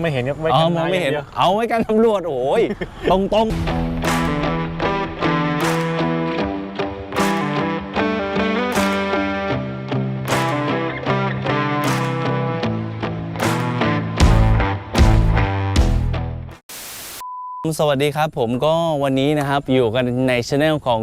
ไม่เห็นครับไว้อ๋อกันมองไม่เห็นด้ย่าดียวเอาไว้กันตำรวจโอ้ย ตรงตรงสวัสดีครับ ผมก็วันนี้นะครับอยู่กันในช anel ของ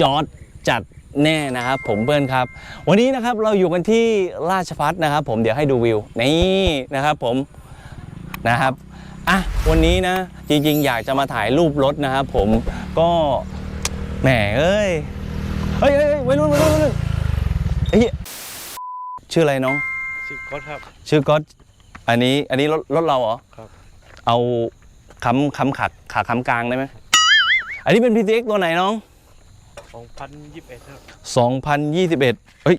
จอร์ดจัดแน่นะครับ ผมเพื่อนครับ วันนี้นะครับเราอยู่กันที่ราชพัฒนะครับ ผมเดี๋ยวให้ดูวิวนี่นะครับ ผม นะครับอะวันนี้นะจริงๆ อยากจะมาถ่ายรูปรถนะครับผมก็แหมเอ้ยเฮ้ยเฮ้ยเฮ้ยวัยรุ่นวัยรุ่นวัยรุ่นเฮ้ยชื่ออะไรน้อง ชื่อก๊อตครับ ชื่อก๊อตอันนี้อันนี้รถรถเราเหรอครับ เอาค้ำค้ำขาขาค้ำกลางได้ไหมอันนี้เป็น PTX ตัวไหนน้อง 2021 ครับ 2021เฮ้ย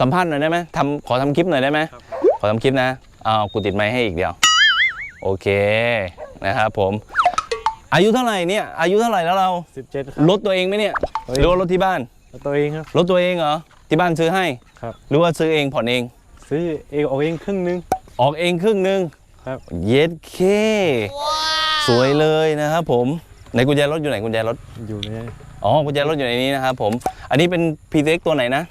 สัมภาษณ์หน่อยได้ไหมทำขอทำคลิปหน่อยได้ไหมครับขอทำคลิปนะเอากูติดไมค์ให้อีกเดียว โอเคนะครับผม อายุเท่าไหร่เนี่ย อายุเท่าไหร่แล้วเรา17ครับ รถตัวเองไหมเนี่ยตัวเองหรือว่ารถที่บ้านแล้วตัวเองครับ รถตัวเองเหรอที่บ้านซื้อให้ครับ หรือว่าซื้อเองผ่อนเอง ซื้อเองออกเองครึ่งนึง ออกเองครึ่งหนึงครับ เย็ดเค สวยเลยนะครับผมไหนกุญแจรถอยู่ไหนกุญแจรถอยู่ในอ๋อกุญแจรถอยู่ในนี้นะครับผม อันนี้เป็น PTX ตัวไหนนะ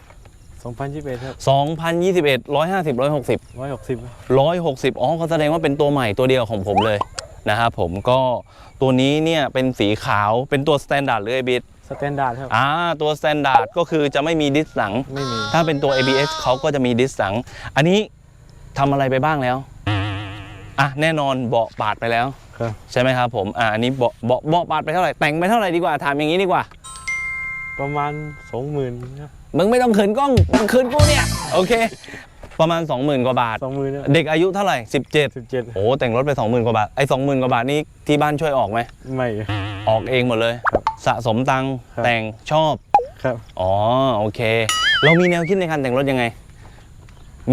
2021ครับ2021 150 160 160 160 อ๋อเขาแสดงว่าเป็นตัวใหม่ตัวเดียวของผมเลยนะครับผมก็ตัวนี้เนี่ยเป็นสีขาวเป็นตัวสแตนดาร์ดหรือ ABS สแตนดาร์ดครับ อ่า ตัวสแตนดาร์ดก็คือจะไม่มีดิสหลัง ไม่มี ถ้าเป็นตัว ABS เขาก็จะมีดิสหลัง อันนี้ทำอะไรไปบ้างแล้ว อะ แน่นอนเบาะปาดไปแล้ว ครับ ใช่ไหมครับผม อ่าอันนี้เบาะเบาะเบาะปาดไปเท่าไหร่ แต่งไปเท่าไหร่ดีกว่า ถามอย่างนี้ดีกว่า ประมาณ20,000ครับ มึงไม่ต้องเขินกล้องมึงเขินกูเนี่ย โอเค ประมาณ 20,000 กว่าบาท20,000ครับเด็กอายุเท่าไหร่ 17 17โอ้แต่งรถไป 20,000 กว่าบาท ไอ้ 20,000 กว่าบาทนี่ที่บ้านช่วยออกไหม ไม่ ออกเองหมดเลยครับสะสมตังค์ครับ แต่งชอบ ครับ อ๋อ โอเค เรามีแนวคิดในการแต่งรถยังไง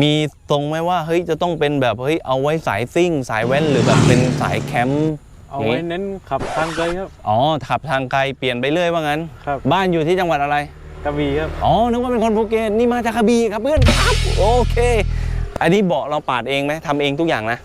มีตรงไหมว่าเฮ้ยจะต้องเป็นแบบเฮ้ยเอาไว้สายซิ่ง สายแว้นหรือแบบเป็นสายแคมป์ เอาไว้เน้นขับทางไกลครับ อ๋อขับทางไกลเปลี่ยนไปเรื่อยว่างั้น ครับ บ้านอยู่ที่จังหวัดอะไร กระบี่ครับ อ๋อ นึกว่าเป็นคนภูเก็ต นี่มาจากกระบี่ครับเพื่อนครับ โอเค อันนี้เบาะเราปาดเองไหมทำเองทุกอย่างนะ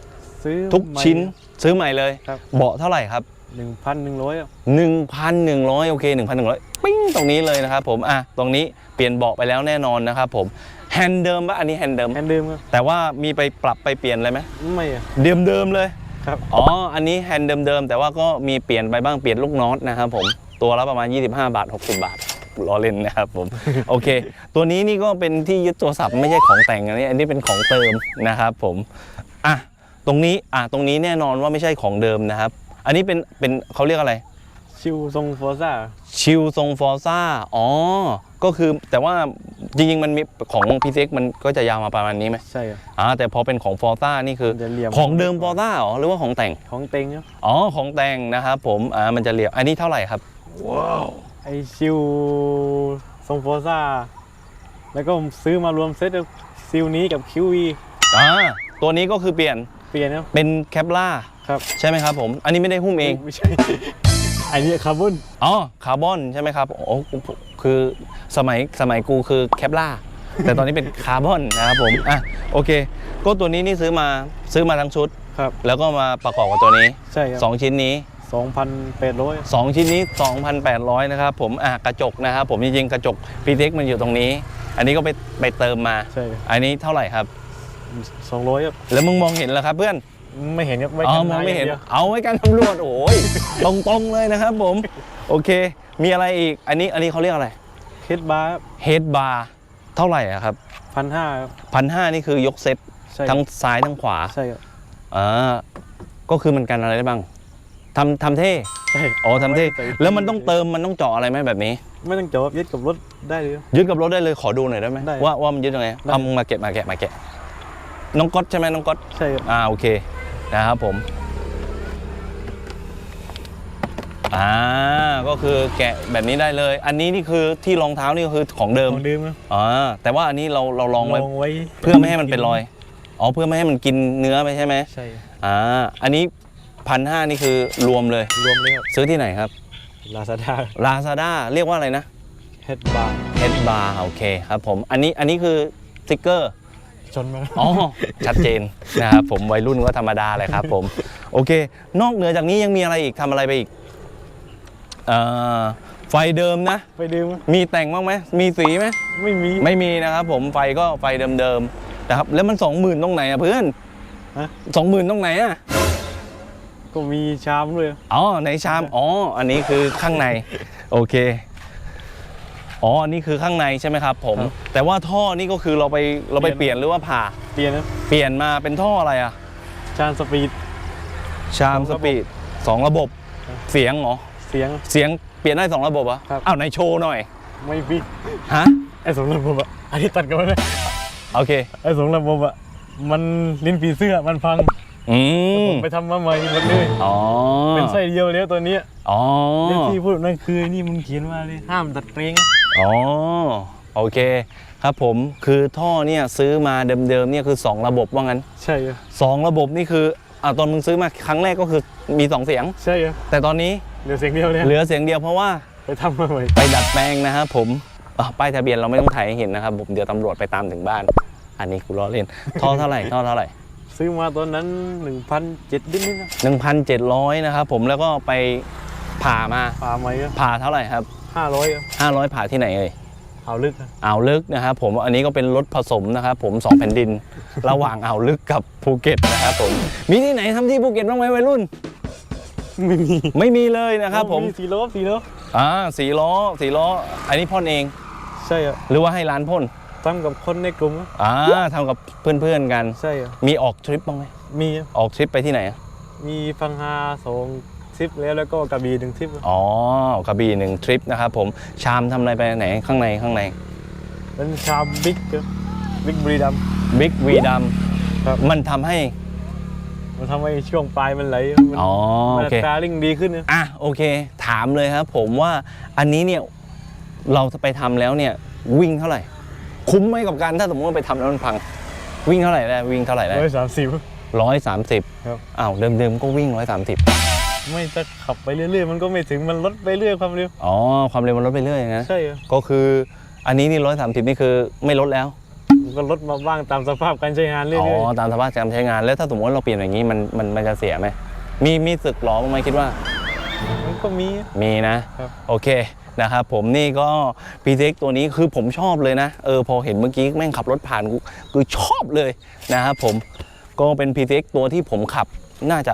ซื้อทุกใหม่ชิ้น ซื้อใหม่เลย ครับ เบาะเท่าไหร่ครับ1,100ครับ1,100 โอเค 1,100 ปิ้ง ตรงนี้เลยนะครับผม อะ ตรงนี้เปลี่ยนเบาะไปแล้วแน่นอนนะครับผม แฮนด์เดิมปะอันนี้แฮนด์เดิม แฮนด์เดิมครับ แต่ว่ามีไปปรับไปเปลี่ยนอะไรไหมไม่อะเดิมเดิมๆเลย ครับ อ๋อ อันนี้แฮนด์เดิมๆแต่ว่าก็มีเปลี่ยนไปบ้าง เปลี่ยนลูกน็อตนะครับผม ตัวละประมาณ 25 บาท 60 บาท ล้อเล่นนะครับผม โอเค ตัวนี้นี่ก็เป็นที่ยึดโทรศัพท์ไม่ใช่ของแต่งอันนี้ อันนี้เป็นของเติมนะครับผม อะ ตรงนี้ อะ ตรงนี้แน่นอนว่าไม่ใช่ของเดิมนะครับ อันนี้เป็น เป็นเขาเรียกอะไร ชิวทรงฟอร์ซ่า ชิลทรงฟอร์ซ่า อ๋อ ก็คือแต่ว่าจริงๆ มันมีของ p ี x มันก็จะยาวมาประมาณนี้ไหมใช่ครับ อ่า แต่พอเป็นของฟอร์ซ่านี่คือมันจะเหลี่ยม ของเดิมฟอร์ซ่าหรอ หรือว่าของแต่ง ของเต็งครับ อ๋อ ของแต่งนะครับผม อ่า มันจะเหลี่ยม อันนี้เท่าไหร่ครับ ไอซิลทรงโฟซ่า แล้วก็ซื้อมารวมเซตซิลนี้กับคิวีอ่าตัวนี้ก็คือเปลี่ยนเปลี่ยนนะเป็นแคปล่าครับใช่ไหมครับผม อันนี้ไม่ได้หุ้มเองไม่ใช่อันนี้คาร์บอนอ๋อคาร์บอนใช่ไหมครับโอ้คือสมัยสมัยกูคือแคปล่าแต่ตอนนี้เป็นคาร์บอนนะครับผมอะโอเค ก็ตัวนี้นี่ซื้อมาซื้อมาทั้งชุดครับแล้วก็มาประกอบกับตัวนี้ใช่ครับสองชิ้นนี้ 2,800 2 ชิ้นนี้ 2,800 นะครับผมอะกระจกนะครับผมจริงๆกระจกพีเทคมันอยู่ตรงนี้ อันนี้ก็ไปไปเติมมา ใช่อันนี้เท่าไหร่ครับ 200ครับแล้วมึงมองเห็นเหรอครับเพื่อน ไม่เห็นครับไม่มองไม่เห็นเอาไว้การตำรวจโอ้ย ตรงตรงเลยนะครับผม โอเค มีอะไรอีก อันนี้อันนี้เขาเรียกอะไรเฮดบาร์เฮดบาร์เท่าไหร่อะครับพันห้าพันห้านี่คือยกเซ็ตทั้งซ้ายทั้งขวาใช่ครับอ่าก็คือมันกันอะไรได้บ้าง ทำทำเท่ใช่อ๋อทำเท่ใส่แล้วมันต้องเติมมันต้องเจาะอะไรไหมแบบนี้ ไม่ต้องจอดยึดกับรถได้เลยครับยึดกับรถได้เลยขอดูหน่อยได้ไหมได้ว่าว่ามันยึดยังไงได้เอามึงมาเก็บมาแกะมาแกะน้องก๊อตใช่ไหมน้องก๊อตใช่ครับอ่าโอเคนะครับผมอ่าก็คือแกะแบบนี้ได้เลย อันนี้นี่คือที่รองเท้านี่ก็คือของเดิมของเดิมครับอ่าแต่ว่าอันนี้เราเราลองไว้ลองไว้ เพื่อไม่ให้มันเป็นรอยอ๋อเพื่อไม่ให้มันกินเนื้อไปใช่ไหมใช่ครับอ่าอันนี้ พันห้านี่คือรวมเลย รวมเลยครับซื้อที่ไหนครับลาซาด้า Lazada เรียกว่าอะไรนะเฮดบาร์ Head Bar โอเคครับผมอันนี้อันนี้คือสติ๊กเกอร์ ชนมาอ๋อ ชัดเจนนะครับผมวัยรุ่นก็ธรรมดาเลยครับผม โอเค นอกเหนือจากนี้ยังมีอะไรอีกทำอะไรไปอีกเอ่อไฟเดิมนะ ไปดื่มมีแต่งบ้างไหมมีสีไหม ไม่มี ไม่มีนะครับผมไฟก็ไฟเดิมๆนะครับแล้วมันสองหมื่นตรงไหนอะเพื่อนฮะ สองหมื่นตรงไหนอะ ก็มีชามด้วยอ๋อในชามอ๋ออันนี้คือข้างใน โอเคอ๋ออันนี้คือข้างในใช่ไหมครับ ผม แต่ว่าท่อนี่ก็คือเราไปเราไปเปลี่ยนหรือว่าผ่า เปลี่ยนนะเปลี่ยนมาเป็นท่ออะไรอะชานสปีดชามสสองระบบปีดสองระบบ เสียงเหรอเสียงเสียงเปลี่ยนได้สองระบบเหรอะครับอ้าวในโชว์หน่อย ไม่มีฮะไอ้สองระบบอะอันนี้ตัดกันมาเลยโอเคไอ้สองระบบอะมันลิ้นผีเสื้อมันพัง อืมไปทำมาใหม่หมดเลยอ๋อเป็นไส้เดียวแล้วตัวเนี้ยอ๋อที่ที่พูดนั่นคือนี่มึงเขียนมาเลยห้ามตัดเปลงอ๋อโอเคครับผมคือท่อเนี่ยซื้อมาเดิมๆเนี่ยคือ 2 ระบบว่างั้น ใช่อะ2ระบบนี่คืออ่าตอนมึงซื้อมาครั้งแรกก็คือมี 2 เสียง ใช่อะแต่ตอนนี้เหลือเสียงเดียวเลยเหลือเสียงเดียวเพราะว่าไปทำมาใหม่ไปดัดแปลงนะครับผมอะป้ายทะเบียนเราไม่ต้องถ่ายให้เห็นนะครับผมเดี๋ยวตำรวจไปตามถึงบ้าน อันนี้กูล้อเล่นท่อเท่าไหร่ท่อเท่าไหร่ ซื้อมาตอนนั้น1 0 0 7นิดนิดๆนะ1,700นะครับผมแล้วก็ไปผ่ามาปลาใหม่อะผ่าเท่าไหร่ครับ ห้าร้อยอะ500 ผ่าที่ไหนเอ่ย เอาลึกอะอ่าวลึกนะครับผมอันนี้ก็เป็นรถผสมนะครับผมสองแผ่นดิน ระหว่างอ่าวลึกกับภูเก็ตนะครับผมมีที่ไหนทำที่ภูเก็ตบ้างไหมวัยรุ่น ไม่มีไม่มีเลยนะครับผมสีโลสีโลอ่าสีล้อสีล้อ อันนี้พ่นเอง ใช่อะหรือว่าให้ร้านพ่น ทำกับคนในกลุ่มอะอ่าทำกับเพื่อนๆกัน ใช่อะมีออกทริปบ้างไหมมีอะออกทริปไปที่ไหนอะมีฟังฮาสองทริปแล้วแล้วก็กระบี่หนึ่งทริปอะอ๋อกระบี่หนึ่งทริปนะครับผมชามทำอะไรไปไหนข้างในข้างในเป็นชามบิ๊กอะบิ๊กบรีดัมบิ๊กวีดครับำมันทำให้ มันทำให้ช่วงปลายมันไหลมันอ๋อมัโอนเค ตาลิ่งดีขึ้นนะอะโอเค ถามเลยครับผมว่าอันนี้เนี่ยเราจะไปทำแล้วเนี่ยวิ่งเท่าไหร่ คุ้มไหมกับการถ้าสมมติว่าไปทำแล้วมันพัง วิ่งเท่าไหร่ได้วิ่งเท่าไหร่ได้ร้อยสามสิบ ร้อยสามสิบครับ อ้าวเดิมๆก็วิ่งร้อยสามสิบไม่จะขับไปเรื่อยๆ มันก็ไม่ถึงมันลดไปเรื่อยความเร็วอ๋อความเร็วมันลดไปเรื่อยนะ ใช่อะก็คืออันนี้นี่ร้อยสามสิบนี่คือไม่ลดแล้ว มันก็ลดมาบ้างตามสภาพการใช้งานเรื่อ๋อ อยตามสภาพการใช้งานแล้วถ้าสมมติว่าเราเปลี่ยนอย่างนี้มันมันมันจะเสียไหมมีมีสึกหรอบ้างไหมคิดว่า ๆมันก็มี มีนะ ครับ โอเค นะครับผมนี่ก็พีเ x ตัวนี้คือผมชอบเลยนะ เออพอเห็นเมื่อกี้แม่งขับรถผ่านกูคือชอบเลยนะครับผมก็เป็น p t x ตัวที่ผมขับน่าจะ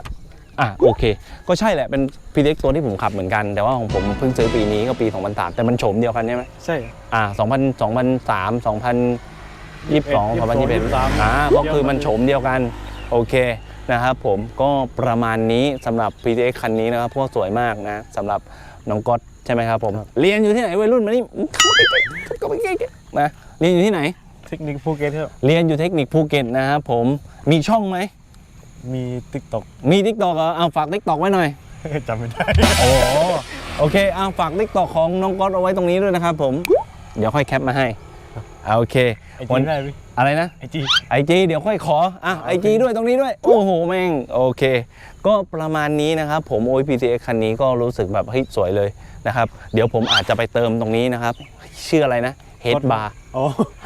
อะโอเค ก็ใช่แหละเป็น p t x ตัวที่ผมขับเหมือนกัน แต่ว่าของผมเพิ่งซื้อปีนี้ก็ปี 2003 แต่มันโฉมเดียวกันใช่ไหมใช่อ่า2000 2003 2022 2021 23อ่าก็คือมันโฉมเดียวกัน โอเค นะครับผมก็ประมาณนี้สำหรับ PTX คันนี้นะครับเพราะว่าสวยมากนะสำหรับน้องก๊อตใช่ไหมครับผม เรียนอยู่ที่ไหนวัยรุ่นมานี่เข้าไปใกล้ๆเข้าไปใกล้ๆนะเรียนอยู่ที่ไหนเทคนิคภูเก็ตครับเรียนอยู่เทคนิคภูเก็ตนะครับผมมีช่องไหมมีติ๊กต็อกมีทิกตอกเอาฝากทิกตอกไว้หน่อยจำไม่ได้โอ้โหโอเคเอาฝากทิกตอกของน้องก๊อตเอาไว้ตรงนี้ด้วยนะครับผม เดี๋ยวค่อยแคปมาให้ อ่าโอเคไอวัจีนได้พี่อะไรนะไอจีไอจีเดี๋ยวค่อยขออะไอจีด้วยตรงนี้ด้วย โอ้โหแม่งโอเค ก็ประมาณนี้นะครับ ผม o อ PCX คันนี้ก็รู้สึกแบบเฮ้ยสวยเลยนะครับเดี๋ยวผมอาจจะไปเติมตรงนี้นะครับ ชื่ออะไรนะ Head Bar อ๋อ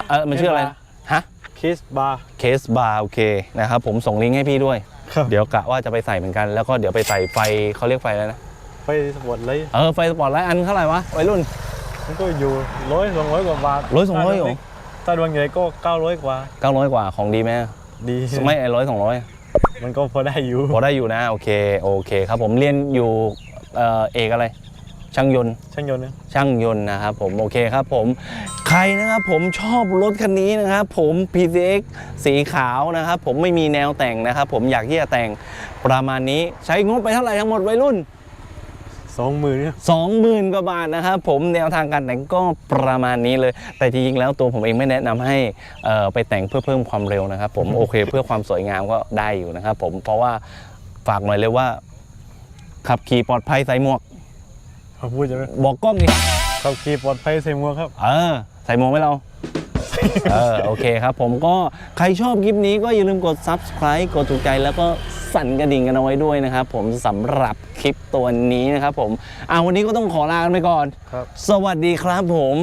เออมันชื่ออะไรนะฮะเคสบาร์ Case Bar โอเคนะครับผมส่งลิงก์ให้พี่ด้วยครับเดี๋ยวกะว่าจะไปใส่เหมือนกัน แล้วก็เดี๋ยวไปใส่ไฟเขาเรียกไฟอะไรนะไปสปอร์ตเลยเออไฟสปอร์ตไลท์อันเท่าไหร่วะวัยรุ่น มันก็อยู่ร้อยสองร้อยกว่าบาทร้อยสองร้อยเหรอ ถ้าดวงใหญ่ก็เก้าร้อยกว่า900กว่าของดีไหมดีไม่ไอ้ร้อยสองร้อยมันก็พอได้อยู่พอได้อยู่นะโอเคโอเคครับผมเรียนอยู่เอ่อเอกอะไรช่างยนต์ช่างยนต์นะช่างยนต์นะครับผมโอเคครับผมใครนะครับผมชอบรถคันนี้นะครับผม PCX สีขาวนะครับผมไม่มีแนวแต่งนะครับผมอยากที่จะแต่งประมาณนี้ใช้งบไปเท่าไหร่ทั้งหมดวัยรุ่น สองหมื่นเนี่ย20,000กว่าบาทนะครับผมแนวทางการแต่งก็ประมาณนี้เลย แต่จริงๆแล้วตัวผมเองไม่แนะนำให้เอ่อไปแต่งเพื่อเพิ่มความเร็วนะครับ ผมโอเคเพื่อความสวยงามก็ได้อยู่นะครับผมเพราะว่าฝากหน่อยเลยว่า ขับขี่ปลอดภัยใส่หมวกเขาพูดจะไหมบอกกล้องดิขับขี่ปลอดภัยใส่หมวกครับ เออ ใส่หมวกไหมเราเออโอเคครับ ผมก็ใครชอบคลิปนี้ก็อย่าลืมกด subscribe กดถูกใจแล้วก็ สั่นกระดิ่งกันเอาไว้ด้วยนะครับผมสำหรับคลิปตัวนี้นะครับผมอ่าวันนี้ก็ต้องขอลากันไปก่อนครับสวัสดีครับผม